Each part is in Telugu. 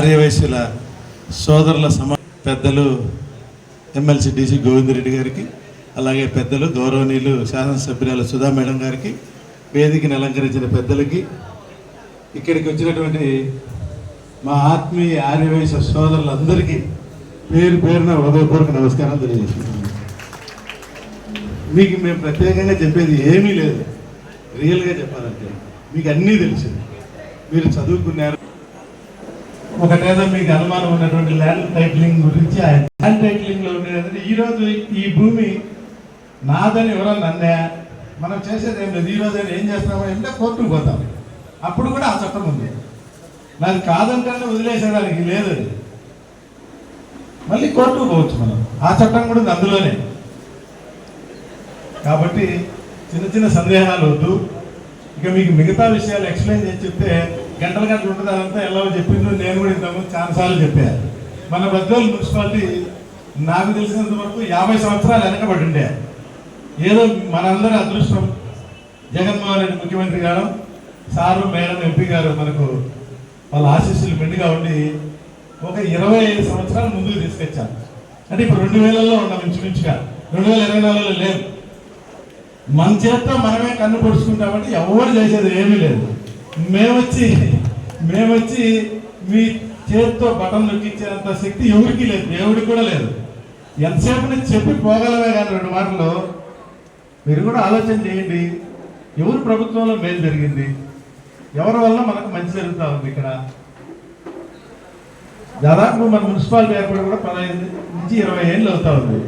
ఆర్యవయస్సుల సోదరుల సమా పెద్దలు ఎమ్మెల్సీ డీసీ గోవిందరెడ్డి గారికి అలాగే పెద్దలు గౌరవనీయులు శాసనసభ్యురాలు సుధా మేడం గారికి వేదికను అలంకరించిన పెద్దలకి ఇక్కడికి వచ్చినటువంటి మా ఆత్మీయ ఆర్యవయస్సు సోదరులందరికీ పేరు పేరున హృదయపూర్వక నమస్కారాలు తెలియజేస్తున్నాను. మీకు మేము ప్రత్యేకంగా చెప్పేది ఏమీ లేదు. రియల్గా చెప్పాలంటే మీకు అన్నీ తెలుసు. మీరు చదువుకున్నారు. ఒకటేదో మీకు అనుమానం ఉన్నటువంటి ల్యాండ్ టైటిలింగ్ గురించి ఆ ల్యాండ్ టైటిలింగ్లో ఉండేది ఈ ఈ భూమి నాదని ఎవరో నన్నే మనం చేసేది ఏం లేదు. ఈ రోజు ఏం చేస్తామో అంటే కోర్టుకు పోతాం. అప్పుడు కూడా ఆ చట్టం ఉంది. నాది కాదంటే వదిలేసేదానికి లేదు. అది. మళ్ళీ కోర్టుకు పోవచ్చు మనం. ఆ చట్టం కూడా అందులోనే. కాబట్టి చిన్న చిన్న సందేహాలు వద్దు. ఇక మీకు మిగతా విషయాలు ఎక్స్ప్లెయిన్ చేసి చెప్తే గంటల గంటలు ఉంటుంది అదంతా ఎలా చెప్పిందో నేను కూడా ఇంతకు చాలాసార్లు చెప్పాను మన బద్దోలు మున్సిపాలిటీ నాకు తెలిసినంత వరకు యాభై సంవత్సరాలు వెనకబడి ఉండే. ఏదో మనందరి అదృష్టం. జగన్మోహన్ రెడ్డి ముఖ్యమంత్రి గారు సారు మేడం ఎంపీ గారు మనకు వాళ్ళ ఆశీస్సులు మెండుగా ఉండి ఒక ఇరవై ఐదు సంవత్సరాలు ముందుకు తీసుకొచ్చాను అంటే ఇప్పుడు రెండు వేలలో ఉన్నాం ఇంచుమించుగా. రెండు వేల ఇరవై నాలుగులో లేదు మన చేత మనమే కన్ను పొడుచుకుంటామంటే ఎవరు చేసేది ఏమీ లేదు. మేమొచ్చి మేమొచ్చి మీ చేత్తో బటన్ నొక్కించేంత శక్తి ఎవరికి లేదు దేవుడికి కూడా లేదు. ఎంతసేపు నేను చెప్పి పోగలవే కానీ రెండు మాటలు మీరు కూడా ఆలోచన చేయండి ఎవరు ప్రభుత్వంలో మేలు జరిగింది ఎవరి వల్ల మనకు మంచి జరుగుతూ ఉంది ఇక్కడ? దాదాపు మన మున్సిపాలిటీ ఏర్పడి కూడా పదహైదు నుంచి ఇరవై ఏళ్ళు అవుతా ఉంది.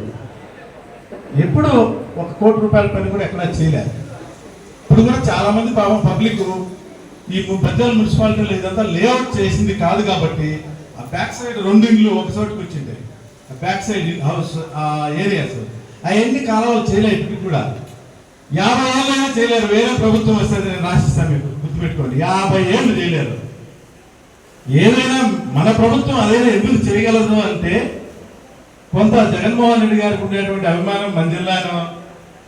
ఎప్పుడు ఒక కోటి రూపాయల పని కూడా ఎక్కడా చేయలేదు ఇప్పుడు కూడా చాలామంది పాపం పబ్లిక్ ఈ పెద్దల మున్సిపాలిటీలో ఇదంతా లేఅవుట్ చేసింది కాదు కాబట్టి ఆ బ్యాక్ సైడ్ రెండు ఇండ్లు ఒక చోటుకు వచ్చింది ఆ బ్యాక్ సైడ్ హౌస్ ఆ ఏరియాస్ అవన్నీ కాలువలు చేయలేదు ఇప్పటికి కూడా. యాభై ఏళ్ళైనా చేయలేరు. వేరే ప్రభుత్వం వస్తే నేను రాసిస్తాను మీకు గుర్తుపెట్టుకోండి. యాభై ఏళ్ళు చేయలేరు. ఏదైనా మన ప్రభుత్వం అదైనా ఎందుకు చేయగలదు అంటే కొంత జగన్మోహన్ రెడ్డి గారికి ఉండేటువంటి అభిమానం మన జిల్లాను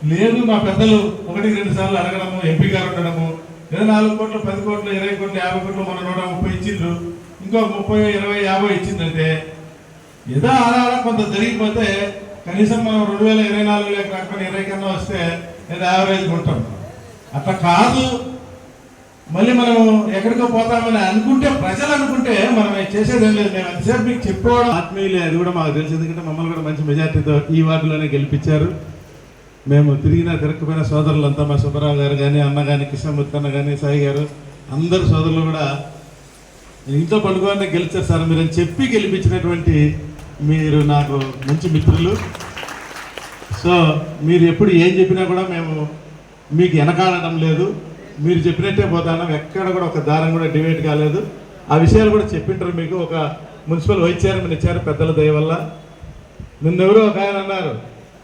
లేదు. మా పెద్దలు ఒకటి రెండు సార్లు అడగడము ఎంపీ గారు ఉండడము ఏదో నాలుగు కోట్లు పది కోట్లు ఇరవై కోట్లు యాభై కోట్లు మన నూట ముప్పై ఇచ్చిండ్రు. ఇంకో ముప్పై ఇరవై యాభై ఇచ్చిందంటే ఏదో ఆధారం కొంత జరిగిపోతే కనీసం మనం రెండు వేల ఇరవై నాలుగు లేక కాకుండా ఇరవై కన్నా వస్తే ఏదో యావరేజ్ ఉంటాం అట్లా కాదు. మళ్ళీ మనం ఎక్కడికో పోతామని అనుకుంటే ప్రజలు అనుకుంటే మనం చేసేది లేదు. మేము ఎంతసేపు మీకు చెప్పుకోవడం? ఆత్మీయులే అది కూడా మాకు తెలుసు. ఎందుకంటే మమ్మల్ని కూడా మంచి మెజార్టీతో ఈ వార్డులోనే గెలిపించారు. మేము తిరిగిన తిరగకపోయిన సోదరులంతా మా సుబ్బరావు గారు కానీ అన్న కానీ కృష్ణమూర్తి అన్న కానీ సాయి గారు అందరు సోదరులు కూడా ఇంట్లో పండుగనే గెలిచారు సార్ మీరు అని చెప్పి గెలిపించినటువంటి మీరు నాకు మంచి మిత్రులు. సో మీరు ఎప్పుడు ఏం చెప్పినా కూడా మేము మీకు వెనకాడడం లేదు. మీరు చెప్పినట్టే పోతాను ఎక్కడ కూడా ఒక దారం కూడా డివైడ్ కాలేదు. ఆ విషయాలు కూడా చెప్పింటారు మీకు ఒక మున్సిపల్ వైస్ చైర్మన్ ఇచ్చారు పెద్దల దయ వల్ల. నిన్నెవరో ఒక ఆయన అన్నారు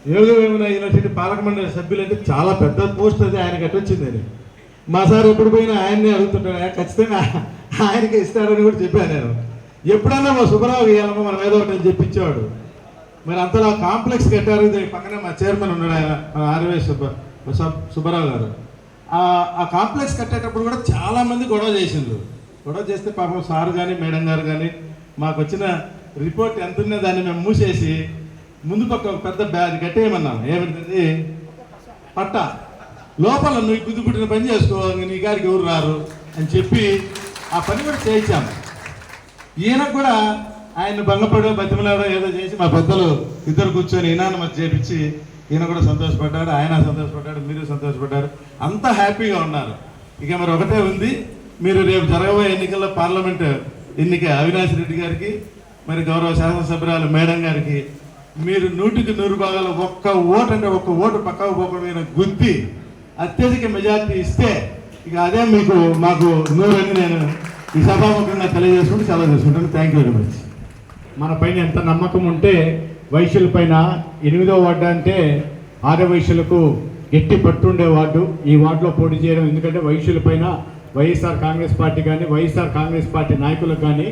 యోగ వేమన యూనివర్సిటీ పాలక మండలి సభ్యులు అంటే చాలా పెద్ద పోస్ట్ అది ఆయనకి అట్టొచ్చింది అని మా సార్ ఎప్పుడు పోయినా ఆయన్నే అడుగుతుంటాడు ఖచ్చితంగా ఆయనకి ఇస్తాడని కూడా చెప్పాను నేను. ఎప్పుడన్నా మా సుబ్బరావు ఇవ్వాలమ్మా మనం ఏదో ఒకటి చెప్పించేవాడు. మరి అంతలా కాంప్లెక్స్ కట్టారు పక్కనే మా చైర్మన్ ఉన్నాడు ఆయన మన ఆర్వే సుబ్బ సుబ్బారావు గారు. ఆ- కాంప్లెక్స్ కట్టేటప్పుడు కూడా చాలామంది గొడవ చేసిండ్రు. గొడవ చేస్తే పాపం సార్ కానీ మేడం గారు కానీ మాకు వచ్చిన రిపోర్ట్ ఎంత ఉన్నా దాన్ని మేము మూసేసి ముందు పక్క పెద్ద బ్యాగ్ కట్టేయమన్నాను. ఏమిటి పట్ట. లోపల నువ్వు గుద్దు పుట్టిన పని చేసుకో నీ గారికి ఎవరు రారు అని చెప్పి ఆ పని కూడా చేయించాము ఈయన కూడా ఆయన భంగపడో బతిమలాడో ఏదో చేసి మా పెద్దలు ఇద్దరు కూర్చొని ఈనాన్న మధ్య చేపించి ఈయన కూడా సంతోషపడ్డాడు ఆయన సంతోషపడ్డాడు మీరు సంతోషపడ్డారు. అంతా హ్యాపీగా ఉన్నారు. ఇక మరి ఒకటే ఉంది. మీరు రేపు జరగబోయే ఎన్నికల్లో పార్లమెంట్ ఎన్నిక అవినాష్ రెడ్డి గారికి మరి గౌరవ శాసనసభ్యురాలు మేడం గారికి మీరు నూటికి నూరు భాగాలు ఒక్క ఓటు అంటే ఒక్క ఓటు పక్కకు పోకుండా గుద్ది అత్యధిక మెజార్టీ ఇస్తే ఇక అదే మీకు మాకు నూరని నేను ఈ సభాముఖంగా తెలియజేసుకుంటూ సెలవు చేసుకుంటాను. థ్యాంక్ యూ వెరీ మచ్ మన పైన ఎంత నమ్మకం ఉంటే వైశ్యుల పైన ఎనిమిదో వార్డు అంటే ఆర్య వైశ్యులకు గట్టి పట్టుండే వార్డు. ఈ వార్డులో పోటీ చేయడం ఎందుకంటే వైశ్యుల పైన వైఎస్ఆర్ కాంగ్రెస్ పార్టీ కానీ వైఎస్ఆర్ కాంగ్రెస్ పార్టీ నాయకులకు కానీ